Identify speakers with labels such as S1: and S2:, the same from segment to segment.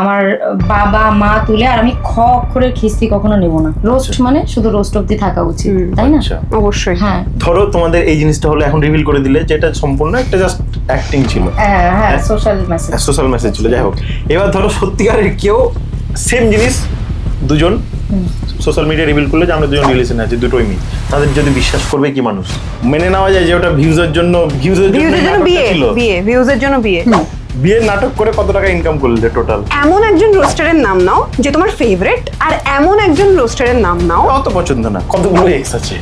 S1: আমার বাবা মা তুলে আর আমি খ অক্ষরের খিস্তি কখনো নেব না। রোস্ট মানে শুধু রোস্ট অব্দি থাকা উচিত তাই না?
S2: আচ্ছা।
S3: অবশ্যই।
S1: হ্যাঁ।
S2: ধরো তোমাদের এই জিনিসটা হলো এখন রিভিল করে দিলে যেটা সম্পূর্ণ একটা জাস্ট অ্যাক্টিং ছিল।
S1: হ্যাঁ হ্যাঁ সোশ্যাল মেসেজ
S2: সোশ্যাল মেসেজ ছিল যাই হোক। এবার ধরো সত্যিকারের কেউ সেম জিনিস দুজন সোশ্যাল মিডিয়া রিভিল করলে যে আমরা দুজন রিলেশনে আছি দুটোই মি তাদের যদি বিশ্বাস করবে কি মানুষ? মেনে নেওয়া যায় যে ওটা ভিউজের জন্য ভিউজের জন্য
S3: ভিউজের জন্য বিয়ে
S2: ছিল।
S3: বিয়ে ভিউজের জন্য বিয়ে।
S2: নাটক করে কত টাকা ইনকাম করলে টোটাল
S3: এমন একজন রোস্টারের নাম নাও যে তোমার ফেভারিট আর এমন একজন রোস্টারের নাম নাও
S2: অত পছন্দ না। কতগুলো এক্স আছে?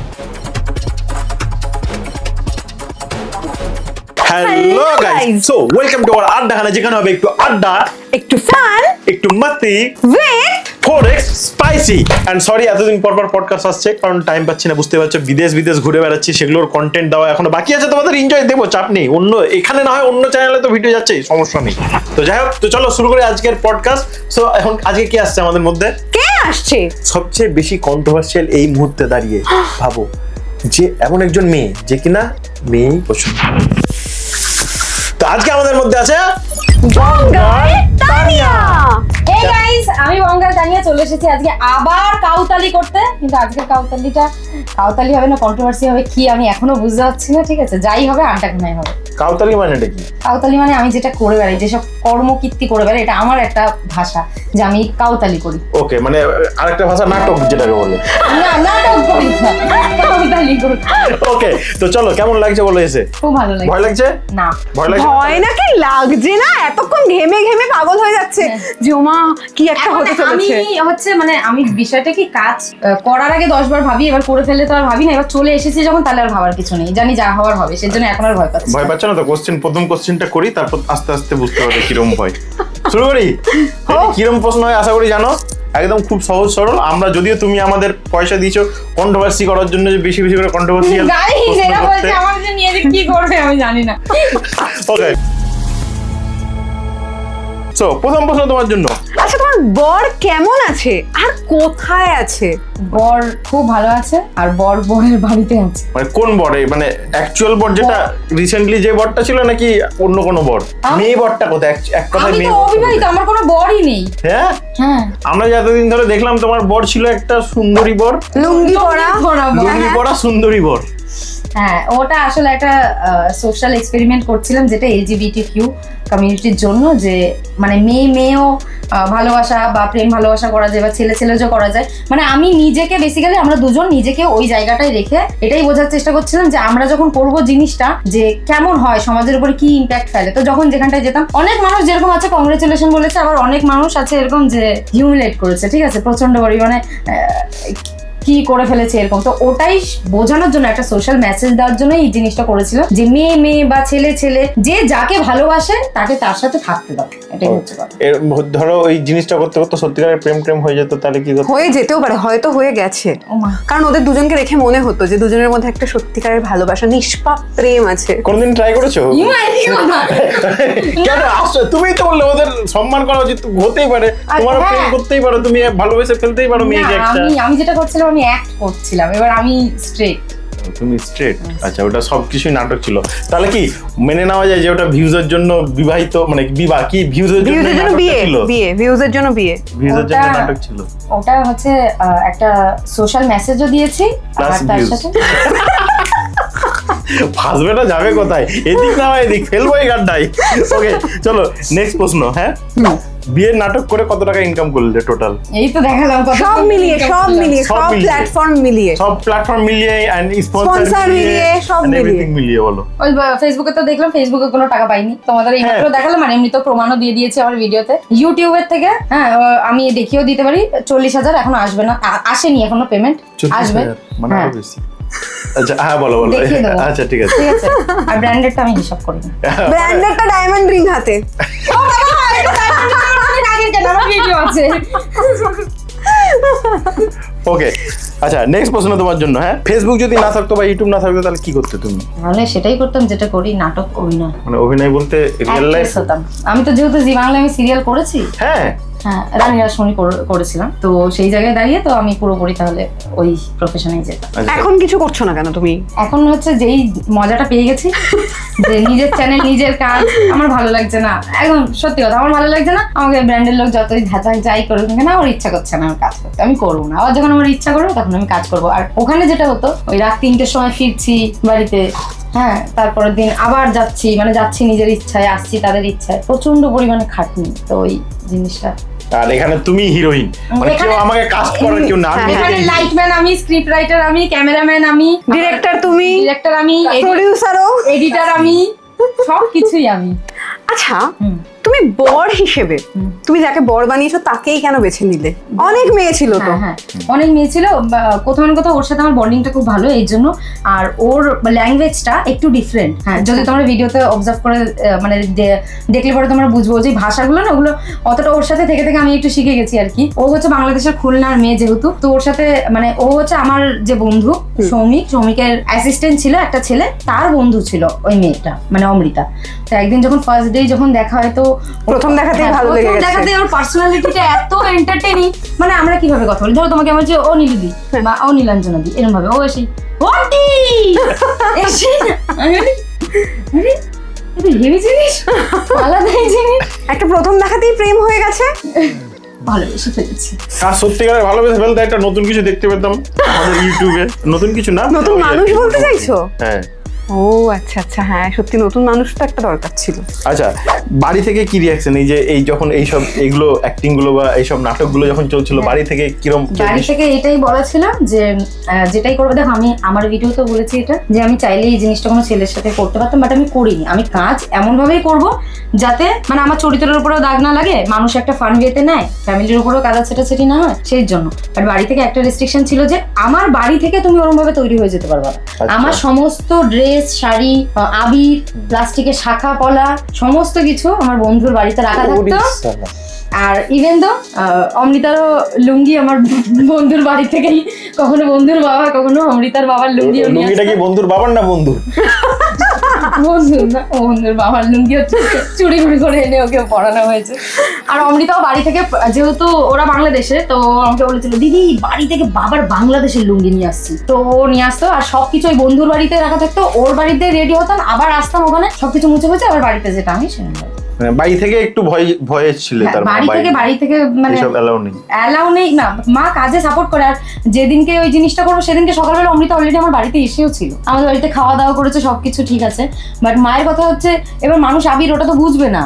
S2: Hello guys so welcome to our আড্ডা খানা যেখানে হবে একটু আড্ডা
S3: একটু ফান
S2: একটু মাতি।
S3: With
S2: four X spicy and sorry এতদিন পর পর পডকাস্ট আসছে কারণ টাইম পাচ্ছি না বুঝতে পারছ বিদেশ বিদেশ ঘুরে বেড়াচ্ছি সেগুলোর কন্টেন্ট দেওয়া এখনও বাকি আছে তোমাদের এনজয় দেবো চাপ নেই। অন্য এখানে না হয় অন্য চ্যানেলে তো ভিডিও যাচ্ছে সমস্যা নেই। তো যাই হোক তো চলো শুরু করে আজকের পডকাস্ট সো এখন আজকে কি আসছে আমাদের মধ্যে?
S3: কে আসছে?
S2: সবচেয়ে বেশি কন্ট্রোভার্সিয়াল এই মুহূর্তে দাঁড়িয়ে ভাবো যে এমন একজন মেয়ে যে কিনা মেয়েই পছন্দ। তো আজকে আমাদের মধ্যে আছে
S3: গঙ্গায় তানিয়া।
S1: হে গাইস আমি বঙ্গাল তানিয়া চলে এসেছি আজকে আবার কাউতালি করতে। কিন্তু আজকের কাউতালিটা কাউতালি হবে না কন্ট্রোভার্সি হবে কি আমি এখনও বুঝতে পারছি না ঠিক আছে? যাই হবে আড্ডা কোনায় হবে।
S2: কাউতালি মানেটা কি?
S1: কাউতালি মানে আমি যেটা করে বেড়াই যেসব কর্মকীর্তি করে বেড়াই এটা আমার একটা ভাষা যে আমি কাউতালি করি।
S2: ওকে মানে আরেকটা ভাষা নাটক যেটাকে বলে।
S1: না নাটক করি না কাউতালি করি।
S2: ওকে তো চলো কেমন লাগছে বলো এসে?
S1: খুব ভালো লাগে
S2: ভয় লাগছে?
S1: না।
S2: ভয় লাগছে?
S3: ভয় নাকি? লাগছে না? এতক্ষণ ঘেমে ঘেমে পাগল হয়ে যাচ্ছে যে ওমা কি একটা হতে চলেছে?
S1: আমি হচ্ছে মানে আমি বিষয়টা কি কাজ করার আগে দশ বার ভাবি এবার করে ফেললে তো আর ভাবি না এবার চলে এসেছি যখন তাহলে আর ভাবার কিছু নেই। জানি যা হওয়ার হবে সেজন্য এখন আর ভয় পাচ্ছি
S2: ভয় পাচ্ছ না তো? কোশ্চেন প্রথম কোশ্চেনটা করি তারপর আস্তে আস্তে বুঝতে পারবে কিরম ভয় শুরু করি? কিরম প্রশ্ন হয় আশা করি জানো? একদম খুব সহজ সরল। আমরা যদিও তুমি আমাদের পয়সা দিয়েছ কন্ট্রোভার্সি করার জন্য যে বেশি বেশি করে
S1: এরা আমার নিয়ে কি করবে আমি জানি না।
S2: ওকে সো প্রথম প্রশ্ন তোমার জন্য।
S3: আচ্ছা তোমার বর কেমন আছে? আর কোথায় আছে?
S1: বর খুব ভালো আছে আর বর বরের বাড়িতে আছে।
S2: মানে কোন বরে? মানে অ্যাকচুয়াল বর যেটা রিসেন্টলি যে বরটা ছিল নাকি অন্য কোনো বর? মেয়ে বরটা কোথায়? এক- কথায়
S1: আমি
S2: মেয়ে
S1: তো অবিবাহিত আমার কোনো বরই নেই।
S2: হ্যাঁ?
S1: হ্যাঁ।
S2: আমরা যতদিন ধরে দেখলাম তোমার বর ছিল একটা সুন্দরী বর।
S3: লুঙ্গি পরা।
S2: লুঙ্গি পরা সুন্দরী বর।
S1: হ্যাঁ ওটা আসলে একটা সোশ্যাল এক্সপেরিমেন্ট করছিলাম যেটা এলজিবিটি কিউ কমিউনিটির জন্য যে মানে মেয়ে মেয়েও ভালোবাসা বা প্রেম ভালোবাসা করা যায় বা ছেলে ছেলে যে করা যায়। মানে আমি নিজেকে বেসিক্যালি আমরা দুজন নিজেকে ওই জায়গাটায় রেখে এটাই বোঝার চেষ্টা করছিলাম যে আমরা যখন করব জিনিসটা যে কেমন হয়, সমাজের উপরে কি ইম্প্যাক্ট ফেলে। তো যখন যেখানটায় যেতাম, অনেক মানুষ যেরকম আছে কংগ্রেচুলেশন বলেছে, আবার অনেক মানুষ আছে এরকম যে হিউমিলেট করেছে, ঠিক আছে? প্রচণ্ড পরিমাণে কি করে ফেলেছে এরকম। তো ওটাই বোঝানোর জন্য একটা সোশ্যাল মেসেজ দেওয়ার জন্য এই জিনিসটা করেছিল যে মেয়ে মেয়ে বা ছেলে ছেলে যে যাকে ভালোবাসে তাকে তার সাথে থাকতে দাও। এটাই হচ্ছে কথা।
S2: ধরো ওই জিনিসটা করতে করতে সত্যিকারের প্রেম প্রেম হয়ে যেত তাহলে কি
S3: হয়ে যেতেও পারে হয়তো হয়ে গেছে। কারণ ওদের দুজনকে রেখে মনে হতো যে দুজনের মধ্যে একটা সত্যিকারের ভালোবাসা নিষ্পাপ প্রেম আছে।
S2: কোনদিন ট্রাই করেছ? কেন আসছো? তুমিই তো বললে ওদের সম্মান করা উচিত হতেই পারে। তোমার
S1: হ্যাঁ।
S2: প্রেম করতেই পারো তুমি ভালোবেসে ফেলতেই পারো মেয়েকে একটা।
S1: আমি আমি যেটা করছিলাম আমি অ্যাক্ট করছিলাম এবার আমি স্ট্রেট
S2: তুমি স্ট্রেট আচ্ছা ওটা সবকিছুই নাটক ছিল। তাহলে কি মেনে নেওয়া যায় যে ওটা ভিউজের জন্য বিবাহিত মানে বিবাহ কি ভিউজের জন্য
S3: জন্য বিয়ে বিয়ে ভিউজের জন্য বিয়ে।
S2: ভিউজের জন্য নাটক ছিল।
S1: ওটা হচ্ছে একটা সোশ্যাল মেসেজও দিয়েছি আর তার সাথে
S2: ফাসবে যাবে কোথায়? এদিক না হয় এদিক ফেলব এই গাড্ডাই। ওকে চলো নেক্সট প্রশ্ন হ্যাঁ? বিয়ের নাটক করে কত টাকা ইনকাম করলে টোটাল
S1: এই তো দেখালাম কত
S3: সব মিলিয়ে সব মিলিয়ে
S2: সব
S3: প্ল্যাটফর্ম মিলিয়ে।
S2: সব প্ল্যাটফর্ম মিলিয়ে এন্ড স্পন্সর
S3: মিলিয়ে, সব মিলিয়ে।
S2: এভরিথিং মিলিয়ে বলো।
S1: ওই ফেসবুকে তো দেখলাম ফেসবুকে কোনো টাকা পাইনি। তোমাদের এই মাত্র
S2: হ্যাঁ।
S1: দেখালাম আর এমনি তো প্রমাণও দিয়ে দিয়েছে আমার ভিডিওতে। ইউটিউবের থেকে হ্যাঁ আমি দেখিয়েও দিতে পারি চল্লিশ হাজার এখনও আসবে না। আসেনি এখনও পেমেন্ট আসবে।
S2: মানে
S1: হ্যাঁ।
S2: আরও বেশি। আচ্ছা হ্যাঁ বলো বলো। আচ্ছা ঠিক আছে।
S1: ঠিক আছে। আর ব্র্যান্ডেডটা আমি হিসাব করি না
S3: ব্র্যান্ডেডটা ডায়মন্ড রিং হাতে।
S1: ভিডিও আছে।
S2: ওকে আচ্ছা নেক্সট প্রশ্ন তোমার জন্য হ্যাঁ? ফেসবুক যদি না থাকতো বা ইউটিউব না থাকতো তাহলে কি করতে তুমি?
S1: তাহলে সেটাই করতাম যেটা করি নাটক অভিনয়
S2: মানে অভিনয় বলতে রিয়েল লাইফ
S1: হতাম। আমি তো যেহেতু জি বাংলা আমি সিরিয়াল করেছি।
S2: হ্যাঁ।
S1: হ্যাঁ রানী রাসমণি করেছিলাম। তো সেই জায়গায় দাঁড়িয়ে তো আমি পুরোপুরি তাহলে ওই প্রফেশনেই যেতাম।
S2: আচ্ছা,
S3: এখন কিছু করছ না কেন তুমি?
S1: এখন হচ্ছে যেই মজাটা পেয়ে গেছি যে নিজের চ্যানেল নিজের কাজ আমার ভালো লাগছে না। একদম সত্যি কথা আমার ভালো লাগছে না। আমাকে ব্র্যান্ডের লোক যতই ধাঁচা যাই করুক না কেন আমার ইচ্ছা করছে না আমার কাজ করতে। আমি করব না। আবার যখন আমার ইচ্ছা করব তখন আমি কাজ করব। আর ওখানে যেটা হতো ওই রাত তিনটের সময় ফিরছি বাড়িতে হ্যাঁ তারপরের দিন আবার যাচ্ছি মানে যাচ্ছি নিজের ইচ্ছায় আসছি তাদের ইচ্ছায়। প্রচণ্ড পরিমাণে খাটনি তো ওই জিনিসটা।
S2: আর এখানে তুমি হিরোইন মানে কেউ
S1: এখানে-
S2: আমাকে কাস্ট করার কেউ না
S3: হ্যাঁ,
S1: এখানে লাইটম্যান আমি স্ক্রিপ্ট রাইটার আমি ক্যামেরাম্যান আমি
S3: ডিরেক্টর তুমি
S1: ডিরেক্টর আমি
S3: প্রোডিউসারও
S1: এডিটার আমি সব কিছুই আমি।
S3: আচ্ছা। তুমি বর হিসেবে। তুমি যাকে বর বানিয়েছো তাকেই কেন বেছে নিলে? অনেক মেয়ে ছিল তো।
S1: হ্যাঁ হ্যাঁ। অনেক মেয়ে ছিল কোথাও না কোথাও ওর সাথে আমার বন্ডিংটা খুব ভালো এই জন্য। আর ওর ল্যাঙ্গুয়েজটা একটু ডিফারেন্ট হ্যাঁ যদি তোমরা ভিডিওতে অবজার্ভ করে মানে দেখলে পরে তোমরা বুঝব যে ভাষাগুলো না ওগুলো অতটা ওর সাথে থেকে থেকে আমি একটু শিখে গেছি আর কি। ও হচ্ছে বাংলাদেশের খুলনার মেয়ে যেহেতু তো ওর সাথে মানে ও হচ্ছে আমার যে বন্ধু সৌমিক সৌমিকের অ্যাসিস্ট্যান্ট ছিল একটা ছেলে তার বন্ধু ছিল ওই মেয়েটা মানে অমৃতা। তো একদিন যখন ফার্স্ট ডে যখন দেখা হয় তো
S3: প্রথম দেখাতেই
S1: হ্যাঁ,
S3: ভালো লেগে গেছে।
S1: দেখাতেই ওর পার্সোনালিটিটা এত এন্টারটেইনিং মানে আমরা কীভাবে কথা বলি ধরো তোমাকে আমার যে ও নীলুদি বা ও নীলাঞ্জনা দি। এরকম ভাবে। ও এসে ওটি এসে আমি বলি, আরে এটা হেভি জিনিস? আলাদাই জিনিস?
S3: একটা প্রথম দেখাতেই প্রেম হয়ে গেছে।
S1: ভালোবেসে ফেলেছি।
S2: আর সত্যিকারের ভালোবেসে ফেলতে একটা নতুন কিছু দেখতে পেতাম আমাদের ইউটিউবে নতুন কিছু না?
S3: নতুন মানুষ
S2: কি।
S3: বলতে চাইছো?
S2: হ্যাঁ।
S3: ও আচ্ছা আচ্ছা হ্যাঁ সত্যি নতুন মানুষ তো একটা দরকার ছিল।
S2: আচ্ছা বাড়ি থেকে কি রিয়াকশন এই যে এই যখন এইসব এইগুলো অ্যাক্টিংগুলো বা এইসব নাটকগুলো যখন চলছিল বাড়ি থেকে কিরম
S1: বাড়ি থেকে এটাই বলা ছিল যে আহ, যেটাই করবে দেখো আমি আমার ভিডিওতে বলেছি এটা যে আমি চাইলে এই জিনিসটা কোনো ছেলের সাথে করতে পারতাম বাট আমি করিনি। আমি কাজ এমন ভাবেই করব যাতে মানে আমার চরিত্রের উপরেও দাগ না লাগে মানুষ একটা ফান ওয়েতে নেয় ফ্যামিলির উপরেও কাদা ছেটাছেটি না হয় সেই জন্য। বাট বাড়ি থেকে একটা রেস্ট্রিকশন ছিল যে আমার বাড়ি থেকে তুমি ওরকম ভাবে তৈরি হয়ে যেতে পারবা
S2: আচ্ছা।
S1: আমার সমস্ত ড্রেস শাড়ি আহ, আবির প্লাস্টিকের শাখা পলা সমস্ত কিছু আমার বন্ধুর বাড়িতে রাখা থাকতো। আর ইভেন তো অমৃতারও লুঙ্গি আমার বন্ধুর বাড়ি থেকে কখনো বন্ধুর বাবা কখনো অমৃতার বাবার লুঙ্গি
S2: লুঙ্গিটা কি বন্ধুর বাবার না বন্ধু
S1: বাবার লুঙ্গি হচ্ছে চুরি মুড়ি করে এনে ওকে পড়ানো হয়েছে। আর অমৃতাও বাড়ি থেকে, যেহেতু ওরা বাংলাদেশে, তো আমাকে বলেছিল, দিদি, বাড়ি থেকে বাবার বাংলাদেশের লুঙ্গি নিয়ে আসছি। তো ও নিয়ে আসতো, আর সবকিছু ওই বন্ধুর বাড়িতে রাখা থাকতো। ওর বাড়িতে রেডি হতাম, আবার আসতাম ওখানে, সবকিছু মুছে মুছে আবার বাড়িতে যেতাম আমি সেরকম
S2: মানে বাড়ি থেকে একটু ভয় ভয়ে ছিল তার
S1: বাড়ি থেকে বাড়ি থেকে মানে
S2: অ্যালাউ নেই।
S1: নেই না মা কাজে সাপোর্ট করে আর যেদিনকে ওই জিনিসটা করব সেদিনকে সকালবেলা অমৃতা অলরেডি আমার বাড়িতে এসেও ছিল। আমাদের বাড়িতে খাওয়া দাওয়া করেছে সবকিছু ঠিক আছে। বাট মায়ের কথা হচ্ছে এবার মানুষ আবির ওটা তো বুঝবে না।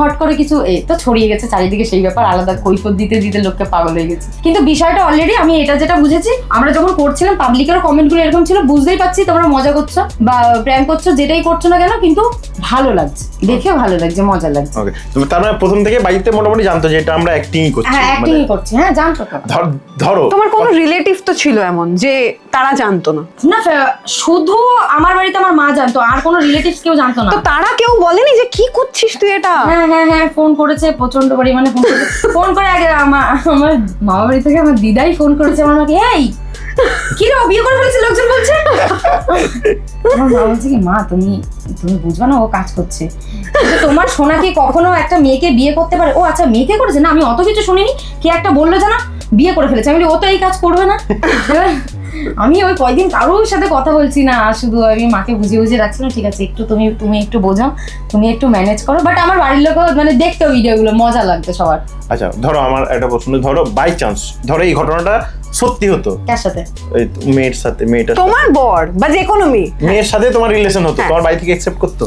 S1: হট করে কিছু এ তো ছড়িয়ে গেছে চারিদিকে সেই ব্যাপার আলাদা কৈফত দিতে দিতে লোককে পাগল হয়ে গেছে। কিন্তু বিষয়টা অলরেডি আমি এটা যেটা বুঝেছি আমরা যখন করছিলাম পাবলিকেরও কমেন্টগুলো এরকম ছিল বুঝতেই পারছি তোমরা মজা করছ বা প্র্যাঙ্ক করছ যেটাই করছ না কেন কিন্তু ভালো লাগছে। দেখে ভালো লাগছে মজা লাগছে।
S2: ওকে তুমি তার মানে প্রথম থেকে বাড়িতে মোটামুটি জানতো যে এটা আমরা অ্যাক্টিংই করছি
S1: হ্যাঁ
S2: মানে
S1: অ্যাক্টিংই করছি হ্যাঁ জানতো তো।
S2: ধর- ধরো।
S3: তোমার কোনো রিলেটিভ তো ছিল এমন যে তারা জানতো না?
S1: না শুধু আমার বাড়িতে আমার মা জানতো আর কোনো রিলেটিভস কেউ জানতো না।
S3: তো তারা কেউ বলেনি যে কি করছিস তুই এটা?
S1: হ্যাঁ হ্যাঁ হ্যাঁ ফোন করেছে প্রচণ্ড পরিমাণে ফোন করেছে। ফোন করে আগে আমার আমার মামা বাড়ি থেকে আমার দিদাই ফোন করেছে আমার মাকে এই কি রে বিয়ে করে ফেলেছে লোকজন বলছে? আমার বলছে কি মা তুমি তুমি বুঝবে না ও কাজ করছে। তোমার সোনা কি কখনো একটা মেয়েকে বিয়ে করতে পারে? ও আচ্ছা মেয়েকে করেছে? না আমি অত কিছু শুনিনি। কে একটা বলল জানা বিয়ে করে ফেলেছে। আমি বলি, ও তো এই কাজ করবে না। আমি ওই কয়দিন কারোর সাথে কথা বলছি না শুধু আমি মাকে বুঝিয়ে বুঝিয়ে রাখছিলাম ঠিক আছে একটু তুমি তুমি একটু বোঝাও তুমি একটু ম্যানেজ করো। বাট আমার বাড়ির লোকও মানে দেখতো ভিডিওগুলো মজা লাগতো সবার।
S2: আচ্ছা ধরো আমার একটা প্রশ্ন ধরো বাই চান্স ধরো এই ঘটনাটা সত্যি হতো।
S1: কার সাথে?
S2: ওই মেয়ের সাথে মেয়েটার সাথে।
S3: তোমার বর বা যে কোনো মেয়ে।
S2: মেয়ের সাথে তোমার রিলেশন হতো
S3: হ্যাঁ।
S2: তোমার বাড়ি থেকে অ্যাকসেপ্ট করতো?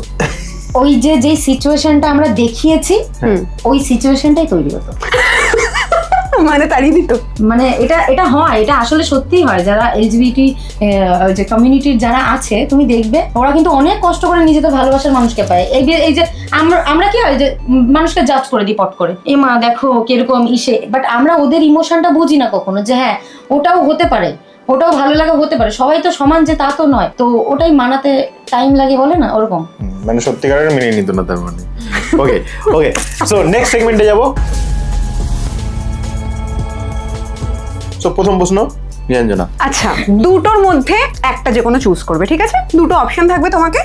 S1: ওই যে যে সিচুয়েশনটা আমরা দেখিয়েছি
S3: হুম।
S1: ওই সিচুয়েশনটাই তৈরি হতো।
S3: মানে তাড়িয়ে দিত।
S1: মানে এটা এটা হয় এটা আসলে সত্যিই হয়। যারা এলজিবিটি যে কমিউনিটির যারা আছে তুমি দেখবে ওরা কিন্তু অনেক কষ্ট করে নিজেদের ভালোবাসার মানুষকে পায়। এই যে এই যে আমরা আমরা কি হয় যে মানুষকে জাজ করে দিই পট করে। এ মা দেখো কীরকম ইসে। বাট আমরা ওদের ইমোশনটা বুঝি না কখনো যে হ্যাঁ ওটাও হতে পারে। ওটাও ভালো লাগা হতে পারে। সবাই তো সমান যে তা তো নয়। তো ওটাই মানাতে টাইম লাগে বলে না? ওরকম।
S2: মানে সত্যিকারের মেনে নিত না তার মানে। ওকে ওকে সো নেক্সট সেগমেন্টে যাব। সো প্রথম প্রশ্ন? নিরঞ্জনা
S3: আচ্ছা দুটোর মধ্যে একটা যে কোনো চুজ করবে ঠিক আছে? দুটো অপশন থাকবে তোমাকে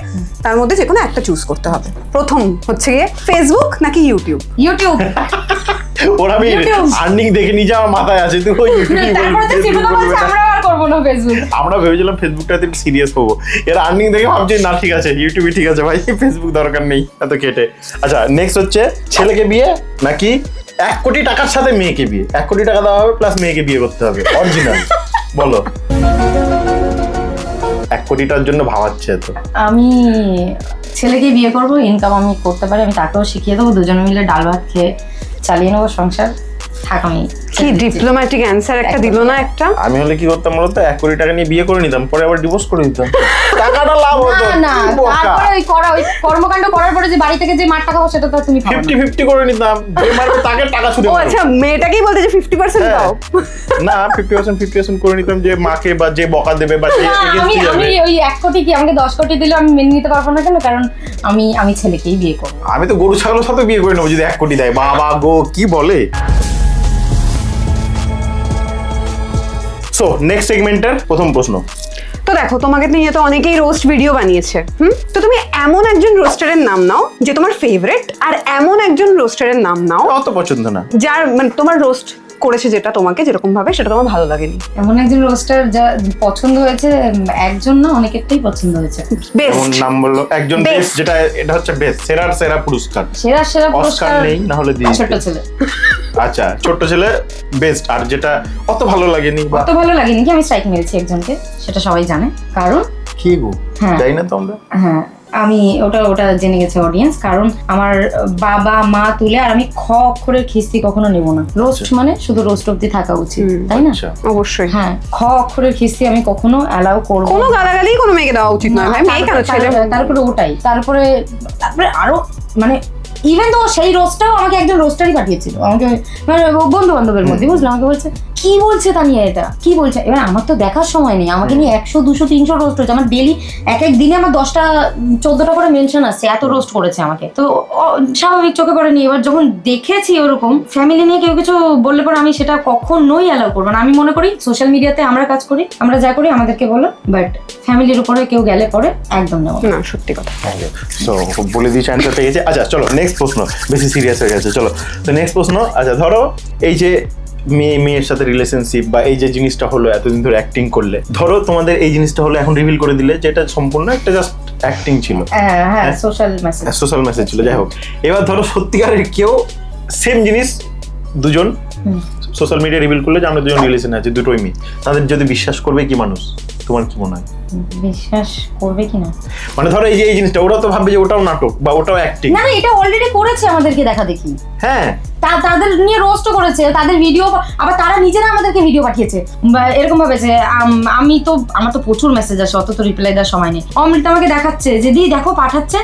S3: তার মধ্যে যে কোনো একটা চুজ করতে হবে। প্রথম হচ্ছে গিয়ে ফেসবুক নাকি ইউটিউব
S1: ইউটিউব
S2: ওরা আমি। আর্নিং দেখে নিজে আমার মাথায় আছে তুই ওই ইউটিউবে
S1: করব না ফেসবুক
S2: আমরা ভেবেছিলাম ফেসবুকটাতে একটু সিরিয়াস হব। এর আর্নিং দেখে ভাবছি না ঠিক আছে ইউটিউবে ঠিক আছে ভাই ফেসবুক দরকার নেই এত কেটে। আচ্ছা নেক্সট হচ্ছে ছেলেকে বিয়ে নাকি এক কোটি টাকার সাথে মেয়েকে বিয়ে? এক কোটি টাকা দেওয়া হবে প্লাস মেয়েকে বিয়ে করতে হবে অরিজিনাল বলো। এক কোটিটার জন্য ভাবাচ্ছে তো
S1: আমি ছেলেকে বিয়ে করব ইনকাম আমি করতে পারি আমি তাকেও শিখিয়ে দেবো দুজনে মিলে ডাল ভাত খেয়ে চালিয়ে নেব সংসার। থাক আমি
S3: কি ডিপ্লোম্যাটিক অ্যান্সার একটা দিল না একটা?
S2: আমি হলে কি করতাম বলতো এক কোটি টাকা নিয়ে বিয়ে করে নিতাম পরে আবার ডিভোর্স করে দিতাম। টাকাটা লাভ হতো।
S1: না না তারপরে ওই করা ওই কর্মকাণ্ড করার পরে যে বাড়ি থেকে যে মার টাকা সেটা তো তুমি
S2: ফিফটি
S1: না।
S2: ফিফটি করে নিতাম যে মারবে তাকে টাকা ছুটে
S3: ও আচ্ছা মেয়েটাকেই বলতে যে ফিফটি পার্সেন্ট
S2: হ্যাঁ।
S3: দাও।
S2: না ফিফটি পার্সেন্ট ফিফটি পার্সেন্ট করে নিতাম যে মাকে বা যে বকা দেবে বা যে
S1: আমি আমি ওই এক কোটি কি আমাকে দশ কোটি দিলে আমি মেনে নিতে পারব না কেন? কারণ আমি আমি ছেলেকেই বিয়ে করব।
S2: আমি তো গরু ছাগলের সাথে বিয়ে করে নেব যদি এক কোটি দেয়। বাবা গো কি বলে? সো নেক্সট সেগমেন্টের প্রথম প্রশ্ন।
S3: তো দেখো তোমাকে নিয়ে তো অনেকেই রোস্ট ভিডিও বানিয়েছে হুম? তো তুমি এমন একজন রোস্টারের নাম নাও যে তোমার ফেভারিট আর এমন একজন রোস্টারের নাম নাও
S2: অত পছন্দ না।
S3: যার মানে তোমার রোস্ট করেছে যেটা তোমাকে যেরকম ভাবে সেটা তোমার ভালো লাগেনি।
S1: এমন একজন রোস্টার যা পছন্দ হয়েছে একজন না অনেকেরটাই পছন্দ হয়েছে।
S2: এমন
S3: বেস্ট
S2: নাম বলল একজন বেস্ট যেটা এটা হচ্ছে বেস্ট সেরার সেরা পুরস্কার।
S1: সেরা সেরা পুরস্কার
S2: নেই না হলে দিয়ে
S1: ছোট ছেলে।
S2: আচ্ছা ছোট্ট ছেলে বেস্ট আর যেটা অত ভালো লাগেনি বা
S1: অত ভালো লাগেনি কি আমি স্ট্রাইক মেরেছি একজনকে সেটা সবাই জানে। কারণ?
S2: কি গো?
S1: হ্যাঁ।
S2: যাই না তো আমরা
S1: হ্যাঁ আমি ওটা ওটা জেনে গেছে অডিয়েন্স কারণ আমার বাবা মা তুলে আর আমি খ অক্ষরের খিস্তি কখনো নেব না। রোস্ট মানে শুধু রোস্ট অব্দি থাকা উচিত তাই না?
S2: আচ্ছা।
S3: অবশ্যই।
S1: হ্যাঁ। খ অক্ষরের খিস্তি আমি কখনো অ্যালাউ করব
S3: কোনো। গালাগালি কোনো মেয়েকে দেওয়া উচিত নয় ভাই মেয়ে কেন ছেলে?
S1: তারপরে- তারপরে ওটাই। তারপরে তারপরে আরও মানে ইভেন তো সেই রোস্টটাও আমাকে একজন রোস্টারই পাঠিয়েছিল আমাকে মানে বন্ধু বান্ধবের মধ্যে বুঝলাম আমাকে বলছে কি বলছে তা নিয়ে এটা? কি বলছে? এবার আমার তো দেখার সময় নেই আমাকে নিয়ে একশো দুশো তিনশো রোস্ট হচ্ছে আমার ডেলি এক এক দিনে আমার দশটা চোদ্দটা করে মেনশন আসছে এত রোস্ট করেছে আমাকে। তো স্বাভাবিক চোখে পড়েনি এবার যখন দেখেছি ওরকম ফ্যামিলি নিয়ে কেউ কিছু বললে পরে আমি সেটা কখনোই অ্যালাউ করব না। আমি মনে করি সোশ্যাল মিডিয়াতে আমরা কাজ করি আমরা যা করি আমাদেরকে বলো বাট ফ্যামিলির উপরে কেউ গেলে পরে একদম না।
S3: না সত্যি কথা।
S2: সো বলে দিয়েছি অ্যান্সার পেয়ে গেছে। আচ্ছা চলো নেক্সট প্রশ্ন বেশি সিরিয়াস হয়ে গেছে চলো। তো নেক্সট প্রশ্ন আচ্ছা ধরো এই যে মেয়ে মেয়ের সাথে রিলেশনশিপ বা এই যে জিনিসটা হলো এতদিন ধরে অ্যাক্টিং করলে ধরো তোমাদের এই জিনিসটা হলো এখন রিভিল করে দিলে যেটা সম্পূর্ণ একটা জাস্ট অ্যাক্টিং ছিল।
S1: সোশ্যাল মেসেজ
S2: সোশ্যাল মেসেজ ছিল যাই হোক। এবার ধরো সত্যিকারের কেউ সেম জিনিস দুজন সোশ্যাল মিডিয়া রিভিল করলে যে আমরা দুজন রিলেশন আছে দুটোই মেয়ে তাদের যদি বিশ্বাস করবে কি মানুষ? তোমার কি মনে হয়?
S1: বিশ্বাস করবে কিনা
S2: মানে ধরো এই যে এই জিনিসটা ওরা তো ভাববে যে ওটাও নাটক বা ওটাও অ্যাক্টিং
S1: না না এটা অলরেডি করেছে আমাদেরকে দেখা দেখি।
S2: হ্যাঁ।
S1: তা তাদের নিয়ে রোস্ট করেছে তাদের ভিডিও আবার তারা নিজেরা আমাদেরকে ভিডিও পাঠিয়েছে। বা এরকম ভাবে যে আম- আমি তো আমার তো প্রচুর মেসেজ আসে অত তো রিপ্লাই দেওয়ার সময় নেই। অমৃত আমাকে দেখাচ্ছে যে দি দেখো পাঠাচ্ছে।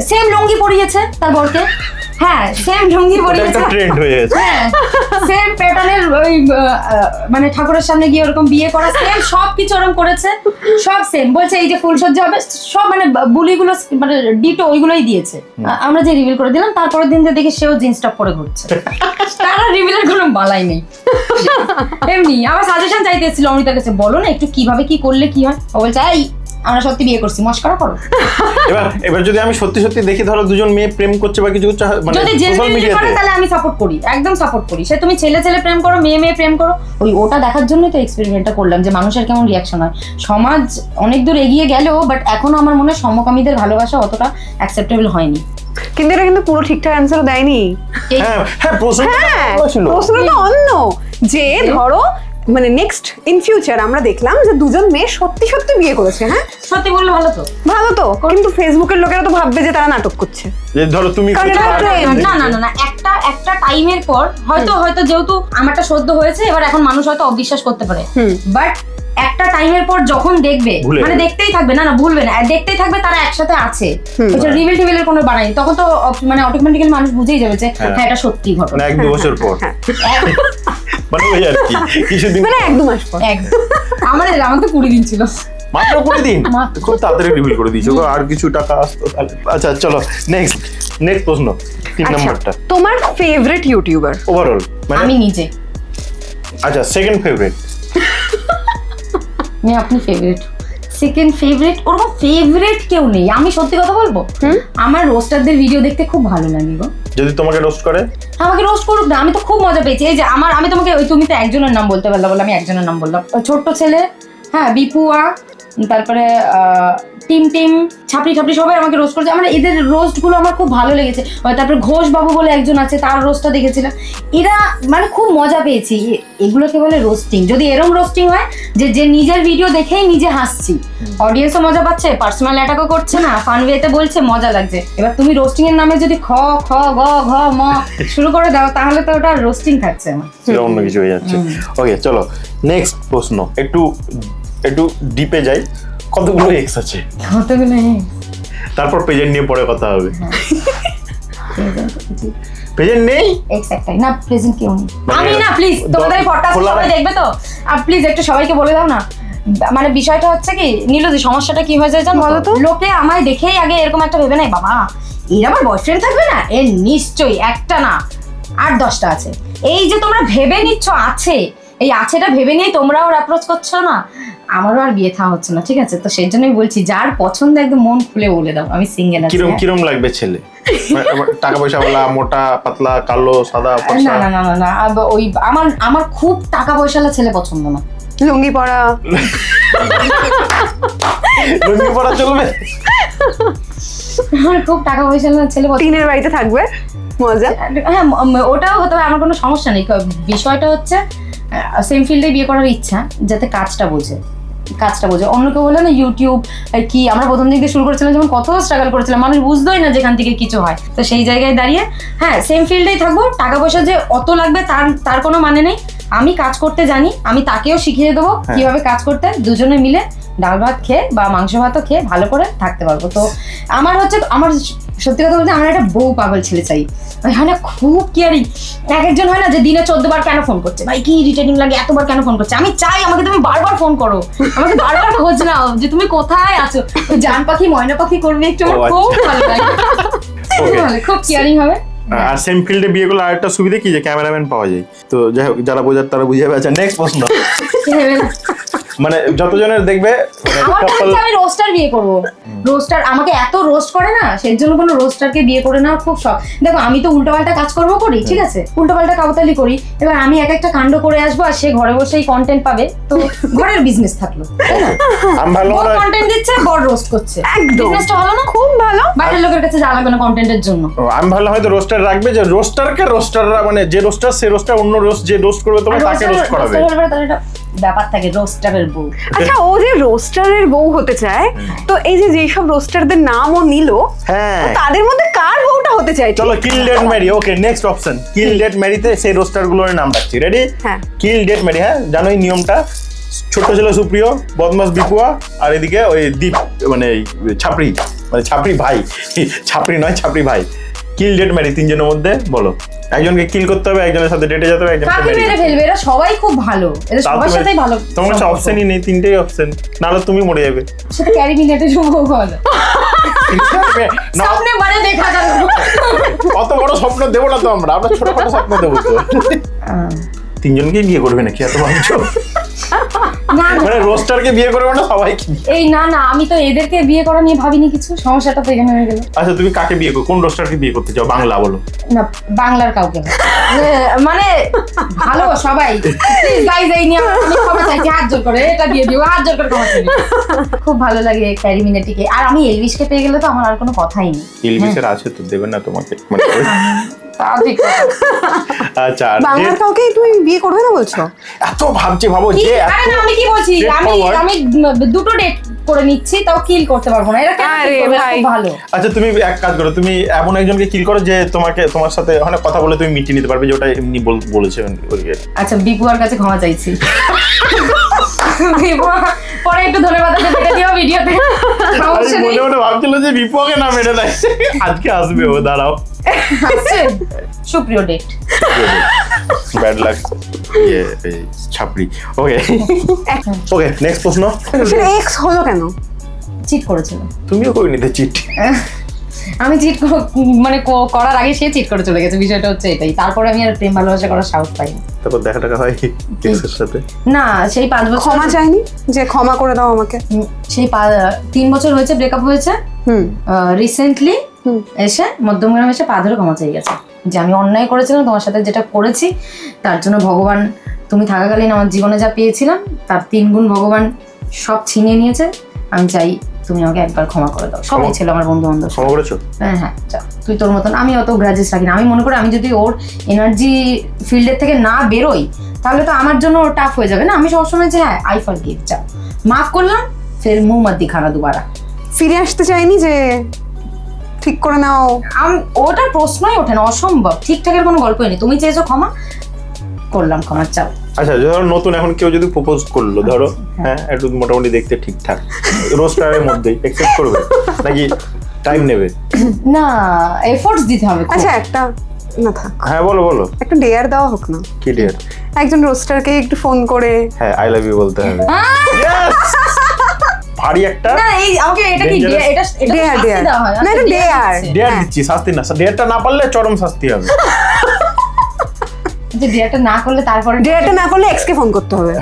S1: সেম লুঙ্গি পরিয়েছে তার বরকে। হ্যাঁ সেম
S2: ট্রেন্ড হয়ে গেছে।
S1: হ্যাঁ সেম প্যাটার্নের ওই মানে ঠাকুরের সামনে গিয়ে ওরকম বিয়ে করা সেম সব কিছু ওরকম করেছে সব সেম বলছে এই যে ফুলসজ্জা হবে সব মানে বুলিগুলো মানে ডিটো ওইগুলোই দিয়েছে। আমরা যে রিভিল করে দিলাম তারপরের দিন যে দেখি সেও জিন্স টপ পরে ঘুরছে। তারা রিভিলের কোনো বালাই নেই। এমনি আমার সাজেশন চাইতে এসেছিল অমৃতার কাছে বলো না একটু কীভাবে কি করলে কি হয়? ও বলছে এই আমরা সত্যি বিয়ে করছি মস্করা করো।
S2: এবার এবার যদি আমি সত্যি সত্যি দেখি ধরো দুজন মেয়ে প্রেম করছে বা কিছু মানে
S1: যদি
S2: সোশ্যাল মিডিয়াতে
S1: তাহলে আমি সাপোর্ট করি একদম সাপোর্ট করি। সে তুমি ছেলে ছেলে প্রেম করো মেয়ে মেয়ে প্রেম করো ওই ওটা দেখার জন্যই তো এক্সপেরিমেন্টটা করলাম যে মানুষের কেমন রিয়াকশন হয়। সমাজ অনেক দূর এগিয়ে গেলেও বাট এখনও আমার মনে হয় সমকামীদের ভালোবাসা অতটা অ্যাকসেপ্টেবল হয়নি।
S3: কিন্তু এটা কিন্তু পুরো ঠিকঠাক অ্যান্সার দেয়নি।
S2: হ্যাঁ হ্যাঁ প্রশ্ন
S3: হ্যাঁ প্রশ্নটা অন্য। যে ধরো মানে নেক্সট ইন ফিউচার আমরা দেখলাম যে দুজন মেয়ে সত্যি সত্যি বিয়ে করেছে হ্যাঁ?
S1: সত্যি বললে ভালো তো।
S3: ভালো তো কিন্তু ফেসবুকের লোকেরা তো ভাববে যে তারা নাটক করছে।
S2: যে ধরো তুমি
S3: কারণ এটা
S2: আর
S1: না না না না একটা একটা টাইমের পর হয়তো হয়তো যেহেতু আমারটা সদ্য হয়েছে এবার এখন মানুষ হয়তো অবিশ্বাস করতে পারে। বাট একটা টাইমের পর যখন দেখবে মানে দেখতেই থাকবে না না ভুলবে না। দেখতেই থাকবে তারা একসাথে আছে। এটা রিভিল টিভিলের কোনো বানাই তখন তো মানে অটোমেটিক্যালি মানুষ বুঝেই যাবে যে
S2: হ্যাঁ।
S1: হ্যাঁ এটা সত্যি ঘটনা।
S2: মানে এক দু বছর পর।
S3: হ্যাঁ।
S2: মানে ওই আর কি। কিছুদিন
S3: মানে এক দু মাস পর।
S1: এক আমাদের আমার তো কুড়ি দিন ছিল।
S2: মাত্র কুড়ি দিন? খুব তাড়াতাড়ি রিভিল করে দিয়েছ। আর কিছু টাকা আসতো আচ্ছা চলো নেক্সট নেক্সট প্রশ্ন। তিন
S3: আচ্ছা
S2: নম্বরটা।
S3: তোমার ফেভারিট ইউটিউবার
S2: ওভারঅল মানে
S1: আমি নিজে।
S2: আচ্ছা সেকেন্ড ফেভারিট
S1: আমি আপনি ফেভারিট সেকেন্ড ফেভারিট ওরকম ফেভারিট কেউ নেই। আমি সত্যি কথা বলব? আমার রোস্টারদের ভিডিও দেখতে খুব ভালো লাগে গো।
S2: যদি তোমাকে রোস্ট করে?
S1: আমাকে রোস্ট করুক না আমি তো খুব মজা পেয়েছি। এই যে আমার আমি তোমাকে ওই তুমি তো একজনের নাম বলতে পারলাম বলে আমি একজনের নাম বললাম। ছোট্ট ছেলে হ্যাঁ বিপুয়া তারপরে টিম টিম ছাপড়ি ছাপড়ি সবাই আমাকে রোস্ট করেছে। আমার এদের রোস্টগুলো আমার খুব ভালো লেগেছে। তারপরে ঘোষ বাবু বলে একজন আছে তার রোস্টটা দেখেছিলাম। এরা মানে খুব মজা পেয়েছি। এগুলোকে বলে রোস্টিং যদি এরম রোস্টিং হয় যে যে নিজের ভিডিও দেখেই নিজে হাসছি। অডিয়েন্সও মজা পাচ্ছে পার্সোনাল অ্যাটাকও করছে না ফান ওয়েতে বলছে মজা লাগছে। এবার তুমি রোস্টিং এর নামে যদি খ খ গ ঘ ম শুরু করে দাও তাহলে তো ওটা রোস্টিং থাকছে আমার।
S2: অন্য কিছু হয়ে যাচ্ছে। ওকে চলো নেক্সট প্রশ্ন। একটু একটু ডিপে যাই। কতগুলো এক্স আছে?
S1: কতগুলো
S2: তারপর প্রেজেন্ট নিয়ে পরে কথা হবে। প্রেজেন্ট নেই?
S1: এক্স না প্রেজেন্ট কেউ নেই।
S2: মানে
S1: আমি না প্লিজ তোমাদের পডকাস্ট সবাই দেখবে তো? আর প্লিজ একটু সবাইকে বলে দাও না। মানে বিষয়টা হচ্ছে কি নীলজি সমস্যাটা কি হয়ে যায় জানো?
S3: বলো তো।
S1: লোকে আমায় দেখেই আগে এরকম একটা ভেবে নেয় বাবা এর আমার বয়ফ্রেন্ড থাকবে না? এর নিশ্চয়ই একটা না আট দশটা আছে। এই যে তোমরা ভেবে নিচ্ছ আছে এই আছেটা ভেবে নিয়ে তোমরাও অ্যাপ্রোচ করছ না। আমারও আর বিয়ে থা হচ্ছে না ঠিক আছে? তো সেই জন্যই বলছি যার পছন্দ একদম মন খুলে বলে দাও আমি সিঙ্গেল আছি
S2: কিরম
S1: হ্যাঁ।
S2: কিরম লাগবে ছেলে? মানে টাকা পয়সা वाला মোটা পাতলা কালো সাদা
S1: না না না না না ওই আমার আমার খুব টাকা পয়সালা ছেলে পছন্দ না।
S3: লুঙ্গি পরা।
S2: লুঙ্গি পরা চলবে?
S1: আমার খুব টাকা পয়সালা ছেলে পছন্দ
S3: টিনের বাড়িতে থাকবে? মজা।
S1: হ্যাঁ ওটাও হতে হবে আমার কোনো সমস্যা নেই। বিষয়টা হচ্ছে সেম ফিল্ডে বিয়ে করার ইচ্ছা যাতে কাজটা বোঝে। কাজটা বোঝে। অন্য কেউ বলে না ইউটিউব কি আমরা প্রথম দিক দিয়ে শুরু করেছিলাম যেমন কত স্ট্রাগল করেছিলাম মানুষ বুঝতোই না যেখান থেকে কিছু হয়। তো সেই জায়গায় দাঁড়িয়ে হ্যাঁ সেম ফিল্ডেই থাকব। টাকা পয়সা যে অত লাগবে তার তার কোনো মানে নেই। আমি কাজ করতে জানি আমি তাকেও শিখিয়ে দেবো
S2: হ্যাঁ।
S1: কীভাবে কাজ করতে। দুজনে মিলে ডাল ভাত খেয়ে বা মাংস ভাতও খেয়ে ভালো করে থাকতে পারব। তো আমার হচ্ছে আমার সত্যি কথা বলতে আমার একটা বউ পাগল ছেলে চাই। হয় না খুব কেয়ারিং এক একজন হয় না যে দিনে চোদ্দ বার কেন ফোন করছে? ভাই কি ইরিটেটিং লাগে এতবার কেন ফোন করছে? আমি চাই আমাকে তুমি বারবার ফোন করো। আমাকে বারবার খোঁজ নাও যে তুমি কোথায় আছো। জান পাখি ময়না পাখি করবে একটু আমার খুব
S2: আচ্ছা।
S1: ভালো লাগে। খুব খুব কেয়ারিং হবে।
S2: আর সেম ফিল্ডে বিয়ে করলে আরেকটা সুবিধা কি? যে ক্যামেরাম্যান পাওয়া যায়। তো যাই হোক যারা বোঝার তারা বুঝে আচ্ছা নেক্সট প্রশ্ন। মানে যতজনের দেখবে
S1: আমার কাছে আমি রোস্টার বিয়ে করব। রোস্টার আমাকে এত রোস্ট করে না সেই জন্য কোনো রোস্টারকে বিয়ে করে নেওয়ার খুব শখ। দেখো আমি তো উল্টোপাল্টা কাজকর্ম করি ঠিক আছে? উল্টোপাল্টা কাবতালি করি। এবার আমি এক একটা কাণ্ড করে আসব আর সে ঘরে বসেই কন্টেন্ট পাবে। তো ঘরের বিজনেস থাকল।
S2: আমি ভালো
S1: বড়
S2: মনে
S1: কন্টেন্ট দিচ্ছে বড় রোস্ট করছে। বিজনেসটা ভালো না?
S3: খুব ভালো।
S1: বাইরের লোকের কাছে যা লাগবে না কন্টেন্টের জন্য।
S2: আমি ভালো হয়তো রোস্টার রাখবে যে রোস্টারকে রোস্টাররা মানে যে রোস্টার সে রোস্টার অন্য রোস্ট যে রোস্ট করবে তোমার তাকে রোস্ট করাবে?
S1: ব্যাপার থাকে রোস্টারের বউ।
S3: আচ্ছা ও যে রোস্টারের বউ হতে চায় তো এই যে যেসব রোস্টারদের নাম ও নিল
S2: হ্যাঁ।
S3: তাদের মধ্যে কার বউটা হতে চাই
S2: চলো kill date marry okay next option kill date ম্যারিতে সেই রোস্টারগুলোর নাম রাখছি রেডি
S3: হ্যাঁ।
S2: কিল ডেট ম্যারি হ্যাঁ জানোই নিয়মটা? ছোট্ট ছিল সুপ্রিয় বদমাস বিপুয়া আর এদিকে ওই দীপ মানে এই ছাপড়ি মানে ছাপড়ি ভাই ছাপড়ি নয় ছাপড়ি ভাই। কিল ডেট ম্যারি তিনজনের মধ্যে বলো। একজনকে কিল করতে হবে একজনের সাথে ডেটে যেতে হবে একজনকে
S1: কাকে মেরে ফেলবে? এরা সবাই খুব ভালো।
S2: তাও
S1: সবার সাথেই ভালো
S2: তোমার কাছে অপশনই নেই তিনটেই অপশন নাহলে তুমি মরে যাবে।
S1: সেটা ক্যারি মিনেটের বউ ভালো
S2: না।
S1: স্বপ্নে মানে দেখা গেল
S2: অত বড় স্বপ্ন দেবো না তো আমরা আমরা ছোটখাটো স্বপ্ন দেবো তো। তিনজনকে বিয়ে করবে নাকি এত ভাবছ? মানে রোস্টারকে বিয়ে করবে না সবাইকে
S1: এই না না আমি তো এদেরকে বিয়ে করা নিয়ে ভাবিনি কিছু। সমস্যাটা তো এখানে হয়ে গেল।
S2: আচ্ছা তুমি কাকে বিয়ে করো কোন রোস্টারকে বিয়ে করতে চাও বাংলা বলো।
S1: না বাংলার কাউকে মানে- মানে ভালো সবাই। প্লিজ গাইজ এই নিয়ে আমি ক্ষমা চাইছি হাত জোর করে এটা দিয়ে দিও হাত জোর করে ক্ষমা চাইছি খুব ভালো লাগে আর আমি এলভিসকে পেয়ে গেলে তো আমার আর কোনো কথাই নেই।
S2: ইলবিসের আছে তো দেবেন না তোমাকে। মানে। আচ্ছা
S3: বাংলার কাউকে তুমি বিয়ে করবে না বলছো?
S2: এত ভাবছি ভাবো যে
S1: আরে না আমি কি বলছি? আমি আমি দুটো ডেট করে নিচ্ছি তাও কিল করতে পারব না। এটা
S3: আরে ভাই।
S1: ভালো।
S2: আচ্ছা তুমি এক কাজ করো তুমি এমন একজনকে কিল করো যে তোমাকে তোমার সাথে অনেক কথা বলে তুমি মিটিয়ে নিতে পারবে যে ওটা এমনি বল- বলেছে
S1: আচ্ছা বিপুয়ার কাছে ক্ষমা চাইছি। পরে একটু ধন্যবাদ দিও ভিডিওতে
S2: মনে মনে ভাবছিল যে বিপকে না মেরে দেয়। আজকে আসবে ও দাঁড়াও।
S1: আসছে সুপ্রিয় ডেট
S2: ব্যাড লাক ইয়ে ছাপড়ি। ওকে ওকে নেক্সট প্রশ্ন?
S3: এক্স হলো কেন?
S1: চিট করেছিল
S2: তুমিও কই নিতে চিট
S1: আমি চিট মানে করার আগে সে চিট করে চলে গেছে। বিষয়টা হচ্ছে এটাই। তারপরে আমি আর প্রেম ভালোবাসা করার সাহস পাইনি।
S2: তারপর দেখা টাকা হয় এক্সের সাথে?
S1: না সেই পাঁচ বছর
S3: ক্ষমা চাইনি যে ক্ষমা করে দাও আমাকে?
S1: সেই পা- তিন বছর হয়েছে ব্রেকআপ হয়েছে।
S3: হুম।
S1: রিসেন্টলি
S3: হুম।
S1: এসে মধ্যমগ্রাম এসে পা ধরে ক্ষমা চেয়ে গেছে। যে আমি অন্যায় করেছিলাম তোমার সাথে যেটা করেছি তার জন্য ভগবান তুমি থাকাকালীন আমার জীবনে যা পেয়েছিলাম তার তিন গুণ ভগবান সব ছিনিয়ে নিয়েছে। আমি চাই তুমি আমাকে একবার ক্ষমা করে দাও। সবাই ছিল আমার বন্ধু বান্ধব
S2: ক্ষমা করেছ?
S1: হ্যাঁ হ্যাঁ যা, তুই তোর মতন আমি অত গ্রাজেস রাখি না। আমি মনে করি আমি যদি ওর এনার্জি ফিল্ডের থেকে না বেরোই তাহলে তো আমার জন্য টাফ হয়ে যাবে না? আমি সবসময় যে হ্যাঁ আই ফর গিভ চা মাফ করলাম ফের মুখ মত দিখানা দুবারা।
S3: ফিরে আসতে চাইনি যে ঠিক করে নাও।
S1: আম ওটার প্রশ্নই ওঠে না অসম্ভব। ঠিকঠাকের কোনো গল্পই নেই। তুমি চেয়েছো ক্ষমা করলাম ক্ষমা চাও।
S2: আচ্ছা ধরো নতুন এখন কেউ যদি প্রপোজ করল ধরো হ্যাঁ একটু মোটামুটি দেখতে ঠিকঠাক। রোস্টারের মধ্যেই অ্যাকসেপ্ট করবে? নাকি টাইম নেবে?
S1: না এফোর্টস দিতে হবে
S3: আচ্ছা একটা না থাক।
S2: হ্যাঁ বলো বলো।
S3: একটা ডেয়ার দেওয়া হোক না।
S2: কি ডিয়ার
S3: একজন রোস্টারকে একটু ফোন করে।
S2: হ্যাঁ আই লাভ ইউ বলতে হবে। ভারী একটা
S1: না এই আমাকে এটা কি এটা এটা দেওয়া হয়।
S3: না, এটা
S1: আচ্ছা,
S3: dare.
S1: দিচ্ছে।
S2: ডেয়ার। দিচ্ছি শাস্তি না ডেয়ারটা না পারলে চরম শাস্তি হবে।
S1: যে ডেয়ারটা না করলে তারপরে
S3: ডেয়ারটা না করলে এক্সকে ফোন করতে হবে।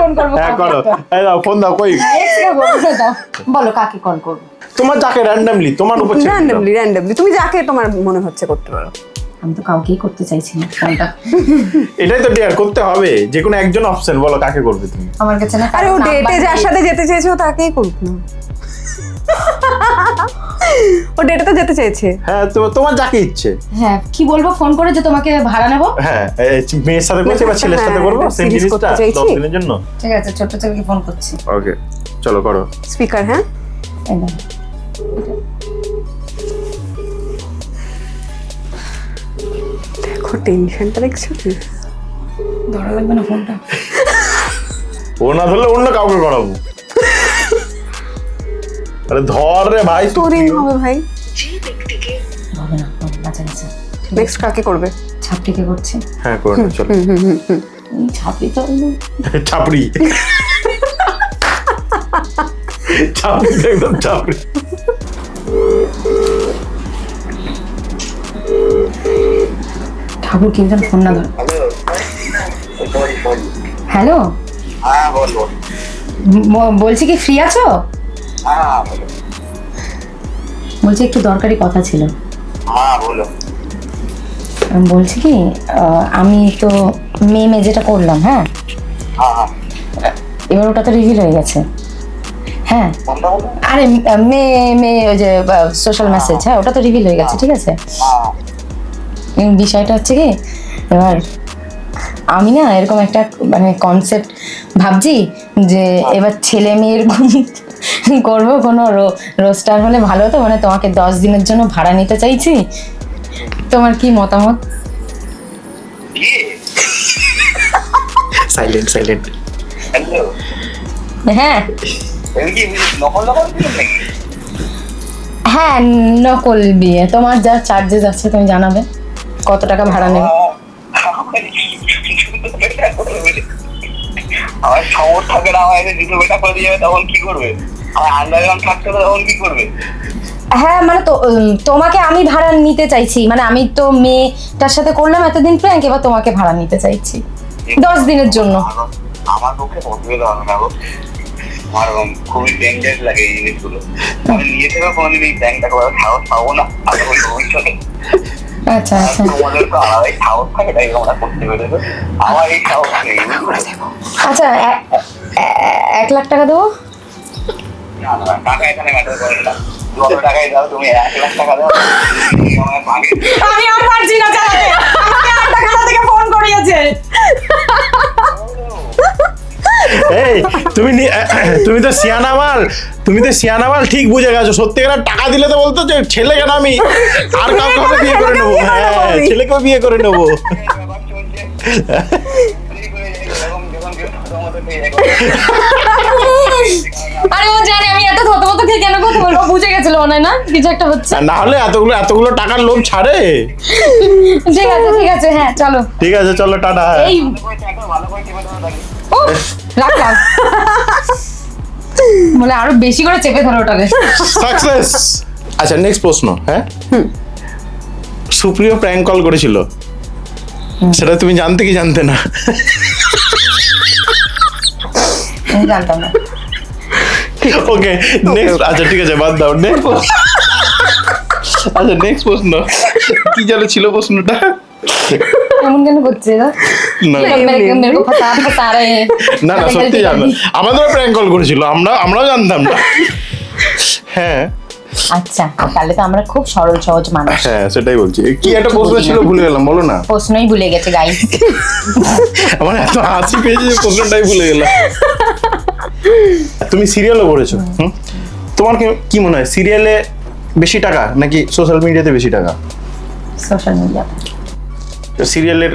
S1: ফোন করব
S2: হ্যাঁ করো। এই দাও ফোন দাও কই?
S1: এক্সকে ফোন দাও। বলো কাকে কল করব?
S2: তোমার যাকে র্যান্ডমলি তোমার উপর।
S3: র্যান্ডমলি র্যান্ডমলি তুমি যাকে তোমার মনে হচ্ছে করতে পারো।
S1: আমি তো কাউকেই করতে চাইছি না ফোনটা।
S2: এটাই তো ডেয়ার করতে হবে। যে কোনো একজন অপশন বলো কাকে করবে তুমি?
S1: আমার কাছে না
S3: আরে ও ডেটে যার সাথে যেতে চেয়েছে ও তাকেই করুক না ও ডেটে তো যেতে চেয়েছে
S2: হ্যাঁ তো- তোমার যাকে ইচ্ছে।
S1: হ্যাঁ কি বলব? ফোন করে যে তোমাকে ভাড়া নেব?
S2: হ্যাঁ মেয়ের সাথে করছি বা ছেলের সাথে
S3: হ্যাঁ,
S2: করব সেম জিনিসটা দশ দিনের জন্য?
S1: ঠিক আছে ছোট্ট ছেলেকে ফোন করছি।
S2: ওকে চলো করো।
S3: স্পিকার হ্যাঁ? দেখো টেনশনটা দেখছ কি?
S1: ধরা লাগবে না ফোনটা
S2: ও না ধরলে অন্য কাউকে করাবো। আরে ধর রে ভাই
S3: তোরই হবে ভাই।
S1: হবে না
S3: নেক্সট কাকে করবে?
S1: ছাপটিকে করছি?
S2: হ্যাঁ করো চলো।
S1: ছাপড়ি তো
S2: চাপড়ি চাপড়ি একদম চাপড়ি
S1: ঠাকুর কিন্তু ফোন না ধর।
S4: হ্যালো হ্যাঁ বলো
S1: বলছি কি ফ্রি আছো?
S4: হ্যাঁ বলো।
S1: বলছি একটু দরকারি কথা ছিল।
S4: হ্যাঁ বলো।
S1: বলছি কি আমি তো মেয়ে মেয়ে যেটা করলাম হ্যাঁ?
S4: হ্যাঁ হ্যাঁ।
S1: এবার ওটা তো রিভিল হয়ে গেছে। হ্যাঁ? আরে মেয়ে মেয়ে ওই যে সোশ্যাল মেসেজ হ্যাঁ ওটা তো রিভিল হয়ে গেছে ঠিক আছে?
S4: হ্যাঁ।
S1: বিষয়টা হচ্ছে কি এবার আমি না এরকম একটা মানে কনসেপ্ট ভাবছি যে এবার ছেলে মেয়ের করব কোনো রোস্টার হলে ভালো হতো। মানে তোমাকে দশ দিনের জন্য ভাড়া নিতে চাইছি। তোমার কি মতামত?
S2: সাইলেন্ট সাইলেন্ট
S1: হ্যাঁ। হ্যাঁ নকল বিয়ে। তোমার যা চার্জেস আছে তুমি জানাবে। কত টাকা ভাড়া নেবে?
S4: আমার না দুটো বেটা করে যাবে তখন কি করবে? আন্ডারগ্রাউন্ড থাকতে তখন কি করবে?
S1: হ্যাঁ মানে তো তোমাকে আমি ভাড়া নিতে চাইছি। মানে আমি তো মেয়েটার সাথে করলাম এতদিন প্র্যাঙ্ক এবার তোমাকে ভাড়া নিতে চাইছি। দশ দিনের জন্য।
S4: আমার- পক্ষে পসিবল হবে না গো। আমার খুবই ডেঞ্জারাস লাগে এই জিনিসগুলো। আমি নিয়ে থেকে কোনোদিন এই ব্যাংকটা করার সাহস পাবো না। আমি ওই ভবিষ্যতে।
S1: আচ্ছা আচ্ছা।
S4: তোমাদের তো আলাদাই সাহস থাকে তাই তোমরা করতে পেরেছ আমার এই সাহস নেই।
S1: আচ্ছা এক লাখ টাকা দেবো?
S4: টাকা এখানে ম্যাটার করে না টাকাই দাও তুমি এক লাখ টাকা দাও তুমি আমার ভাগে
S1: আমি আর পারছি না চালাতে। আমাকে থেকে ফোন করিয়েছে।
S2: এই তুমি তুমি তো সিয়ানা মাল তুমি তো সিয়ানা মাল ঠিক বুঝে গেছো। সত্যি সত্যিকার টাকা দিলে তো বলতো যে ছেলে কেন আমি আর কাউকে বিয়ে করে নেব। হ্যাঁ ছেলেকেও বিয়ে করে নেব।
S1: আরে ও জানে আমি এত থতমত খেয়ে কেন কথা বলব বুঝে গেছিল মনে হয় না? কিছু একটা হচ্ছে।
S2: না হলে এতগুলো এতগুলো টাকার লোভ ছাড়ে।
S1: ঠিক আছে ঠিক আছে হ্যাঁ চলো।
S2: ঠিক আছে চলো টাটা
S1: এই
S4: ধরো তাকে।
S1: ও রাখলাম। বলে আরও বেশি করে চেপে ধরো ওটাকে।
S2: সাকসেস আচ্ছা নেক্সট প্রশ্ন হ্যাঁ? সুপ্রিয় প্র্যাঙ্ক কল করেছিল। সেটা তুমি জানতে কি জানতে না?
S1: জানতাম না।
S2: ওকে নেক্সট আচ্ছা ঠিক আছে বাদ দাও নেক্সট আচ্ছা নেক্সট প্রশ্ন। কি যেন ছিল প্রশ্নটা?
S1: এমন কেন করছে
S2: না।
S1: মেরে- মেরে- মেরে কো ফাঁসা ফাঁসা রে।
S2: না না সত্যি জানো। প্র্যাঙ্ক কল করেছিল আমরা আমরাও জানতাম না। হ্যাঁ।
S1: আচ্ছা তাহলে তো আমরা খুব সরল সহজ মানুষ।
S2: হ্যাঁ সেটাই বলছি। কি একটা প্রশ্ন ছিল ভুলে গেলাম বলো না।
S1: প্রশ্নই ভুলে গেছে
S2: আমার এত হাসি পেয়েছে প্রশ্নটাই ভুলে গেলাম। তুমি সিরিয়ালও করেছ? তোমার কি- কি মনে হয় সিরিয়ালে বেশি টাকা নাকি সোশ্যাল মিডিয়াতে বেশি টাকা
S1: সোশ্যাল মিডিয়া
S2: সিরিয়ালের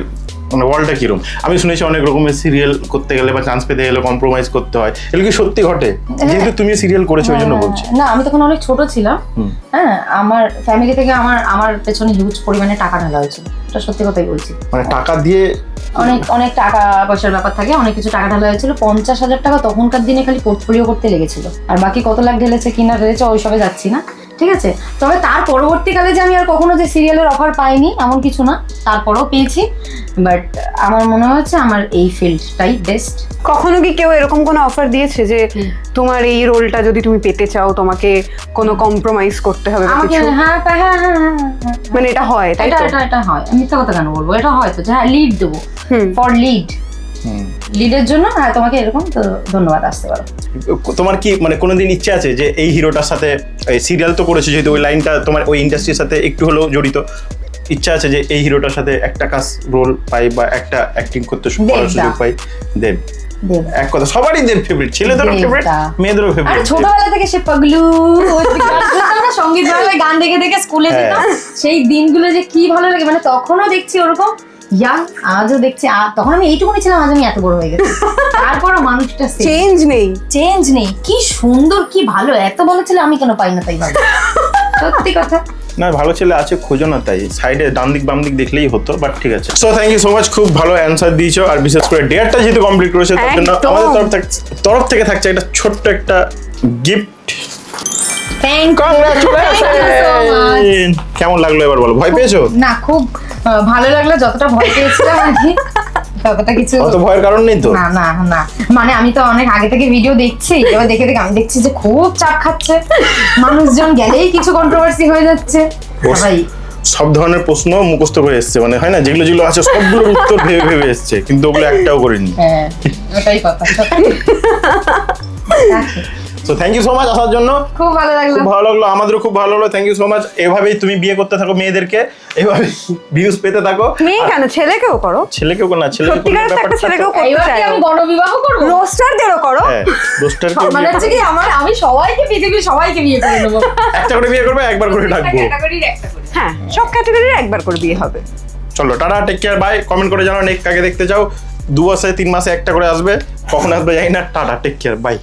S2: মানে ওয়ার্ল্ডটা কিরম? আমি শুনেছি অনেক রকমের সিরিয়াল করতে গেলে বা চান্স পেতে গেলে কম্প্রোমাইজ করতে হয়। এগুলো কি সত্যি ঘটে? যেহেতু তুমি সিরিয়াল করেছ ওই জন্য বলছি।
S1: না আমি তখন অনেক ছোট ছিলাম। হ্যাঁ আমার ফ্যামিলি থেকে আমার আমার পেছনে হিউজ পরিমাণে টাকা ঢালা হয়েছিল এটা সত্যি কথাই বলছি।
S2: মানে টাকা দিয়ে
S1: অনেক অনেক টাকা পয়সার ব্যাপার থাকে অনেক কিছু টাকা ঢালা হয়েছিল। পঞ্চাশ হাজার টাকা তখনকার দিনে খালি পোর্টফোলিও করতে লেগেছিল। আর বাকি কত লাখ ঢেলেছে কিনা ঢেলেছে ওইসবে যাচ্ছি না। ঠিক আছে? তবে তার পরবর্তীকালে যে আমি আর কখনো যে সিরিয়ালের অফার পাইনি এমন কিছু না তারপরেও পেয়েছি। বাট আমার মনে হচ্ছে আমার এই ফিল্ডটাই বেস্ট
S3: কখনো কি কেউ এরকম কোনো অফার দিয়েছে যে তোমার এই রোলটা যদি তুমি পেতে চাও তোমাকে কোনো কম্প্রোমাইজ করতে হবে বা
S1: আমাকে
S3: কিছু?
S1: হ্যাঁ হ্যাঁ হ্যাঁ হ্যাঁ, হ্যাঁ
S3: মানে এটা হয় তাই
S1: এটা
S3: তো?
S1: এটা এটা হয়। আমি মিথ্যা কথা কেন বলব? এটা হয় তো যে হ্যাঁ লিড দেবো।
S3: হুম।
S1: ফর লিড লিডের জন্য হ্যাঁ তোমাকে এরকম তো ধন্যবাদ আসতে পারো
S2: তোমার কি মানে কোনোদিন ইচ্ছে আছে যে এই হিরোটার সাথে সিরিয়াল তো করেছ যেহেতু ওই লাইনটা তোমার ওই ইন্ডাস্ট্রির সাথে একটু হলেও জড়িত ইচ্ছা আছে যে এই হিরোটার সাথে একটা কাজ রোল পাই বা একটা অ্যাক্টিং করতে। সুযোগ পাই দেব এক কথা সবারই দেব ফেভারিট ছেলেদেরও। ফেভারিট মেয়েদেরও
S1: আরে
S2: ফেভারিট
S1: ছোটবেলা থেকে সে পাগলু সংগীত গান দেখে দেখে স্কুলে
S2: হ্যাঁ।
S1: যেতাম সেই দিনগুলো যে কি ভালো লাগে মানে তখনও দেখছি ওরকম ইয়াং আজও দেখছি তখন আমি এইটুকুনি ছিলাম আজ আমি এত বড় হয়ে গেছি। তারপরও মানুষটা
S3: চেঞ্জ নেই।
S1: চেঞ্জ নেই। কি সুন্দর কি ভালো। এত ভালো ছিল আমি কেন পাই না তাই ভালো সত্যি কথা।
S2: না ভালো ছেলে আছে খোঁজো না তাই। সাইডে ডান দিক বাম দিক দেখলেই হতো বাট ঠিক আছে। So thank you so much খুব ভালো অ্যান্সার দিয়েছ আর বিশেষ করে ডেটটা যেহেতু কমপ্লিট করেছে তার জন্য আমাদের তরফ থেকে তরফ থেকে থাকছে একটা ছোট্ট একটা গিফট
S1: থ্যাংক
S2: কংগ্রাচুলেশন কেমন লাগল এবার বলো? ভয় পেয়েছ?
S1: না খুব ভালো লাগল যতটা ভয় পেয়েছিলাম আর কি ততটা কিছু
S2: অত ভয়ের কারণ নেই তো?
S1: না না না। মানে আমি তো অনেক আগে থেকে ভিডিও দেখছি এবার দেখে দেখে আমি দেখছি যে খুব চাপ খাচ্ছে। মানুষজন গেলেই কিছু কন্ট্রোভার্সি হয়ে যাচ্ছে। সবাই
S2: সব ধরনের প্রশ্ন মুখস্থ করে এসছে মানে হয় না যেগুলো যেগুলো আছে সবগুলোর উত্তর ভেবে ভেবে এসছে কিন্তু ওগুলো একটাও করিনি।
S1: হ্যাঁ ওটাই কথা
S2: তো থ্যাংক ইউ সো মাচ আসার জন্য।
S1: খুব ভালো লাগল।
S2: খুব ভালো লাগল আমাদেরও খুব ভালো লাগল। থ্যাংক ইউ সো মাচ এভাবেই তুমি বিয়ে করতে থাকো মেয়েদেরকে। এভাবে ভিউজ পেতে থাকো।
S3: মেয়ে কেন? ছেলেকেও করো।
S2: ছেলেকেও না ছেলে
S3: সত্যিকার একটা ছেলেকেও করতে
S1: এবার কি
S3: চাই
S1: আমি গণবিবাহ করব?
S3: রোস্টারদেরও করো।
S2: হ্যাঁ দোস্টারকে
S1: মানে হচ্ছে কি আমার আমি সবাইকে পৃথিবীর সবাইকে বিয়ে করে নেব।
S2: একটা করে বিয়ে করবে একবার করে ডাকবো
S1: ক্যাটাগরির একটা করে।
S3: হ্যাঁ সব ক্যাটাগরির একবার করে বিয়ে হবে।
S2: চলো tata take care bye comment করে জানাও নেক্সট কাকে দেখতে চাও। দু মাসে তিন মাসে একটা করে আসবে। কখন আসবে জানি না। Tata take care by